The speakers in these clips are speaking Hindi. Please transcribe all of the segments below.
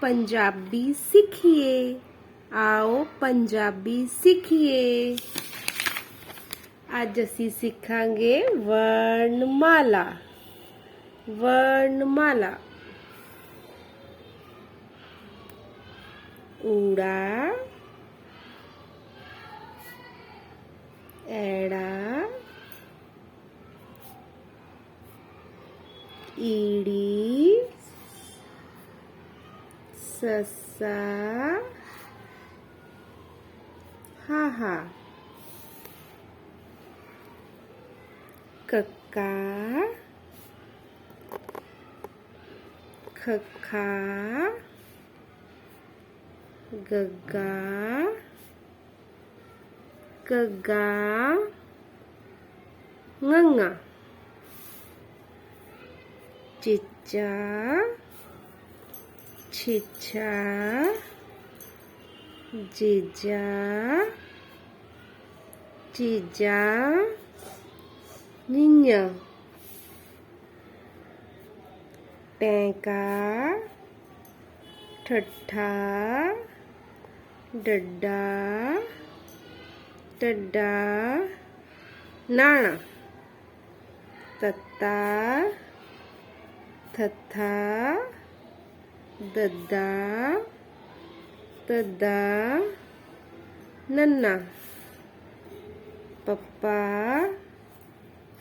ਪੰਜਾਬੀ ਸਿੱਖੀਏ ਆਓ ਪੰਜਾਬੀ ਸਿੱਖੀਏ ਅੱਜ ਅਸੀਂ ਸਿੱਖਾਂਗੇ ਵਰਣਮਾਲਾ ਵਰਣਮਾਲਾ ਊੜਾ ਐੜਾ ਈੜੀ sesa haha. Keka. Keka. Gega. Gega. Ngengah cica. छिछा जीजा चीजा निन्य। टैंका ठट्ठा डड्डा टड्डा नाना तत्ता थत्था दद्दा तद्दा नन्ना। पप्पा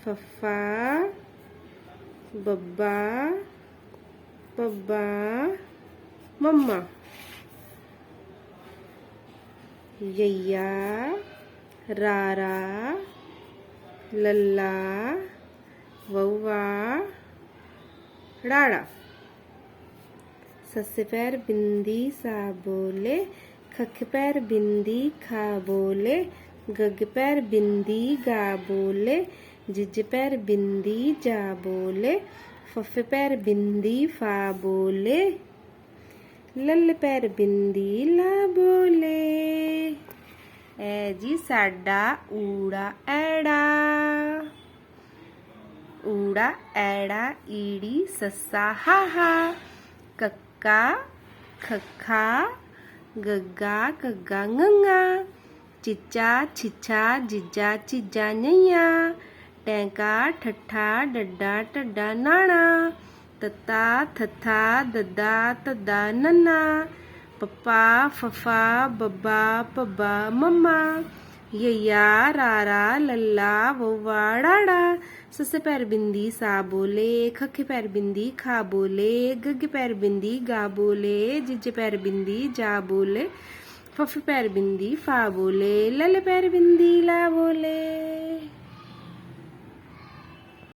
फफ्फा बब्बा पब्बा मम्मा। यय्या रारा लल्ला वव्वा डाळा सस पैर बिंदी सा बोले खख पैर बिंदी खा बोले गग पैर बिंदी गा बोले जिज पैर बिंदी जा बोले फफ पैर बिंदी फा बोले लल पैर बिंदी ला बोले ए जी, साडा ऊड़ा ऐड़ा। ऊड़ा ऐड़ा, ईड़ी ससा हा हा। कक खक्का खखा गगा गग्गा गंगा चिच्चा छिच्छा जिज्जा चिज्जा नैया टैंका ठट्ठा डड्डा टड्डा नाना तत्ता थत्था दद्दा तद्दा नन्ना पप्पा फफा बब्बा पब्बा मम्मा यया रारा लल्ला वौवा डाड़ा ਸੱਸੇ ਪੈਰ ਬਿੰਦੀ ਸਾ ਬੋਲੇ, ਖੱਖੇ ਪੈਰ ਬਿੰਦੀ ਖਾ ਬੋਲੇ, ਗੱਗੇ ਪੈਰ ਬਿੰਦੀ ਗਾ ਬੋਲੇ, ਜਿੱਜੇ ਪੈਰ ਬਿੰਦੀ ਜਾ ਬੋਲੇ, ਫਫ ਪੈਰ ਬਿੰਦੀ ਫਾ ਬੋਲੇ, ਲਲ ਪੈਰ ਬਿੰਦੀ ਲਾ ਬੋਲੇ।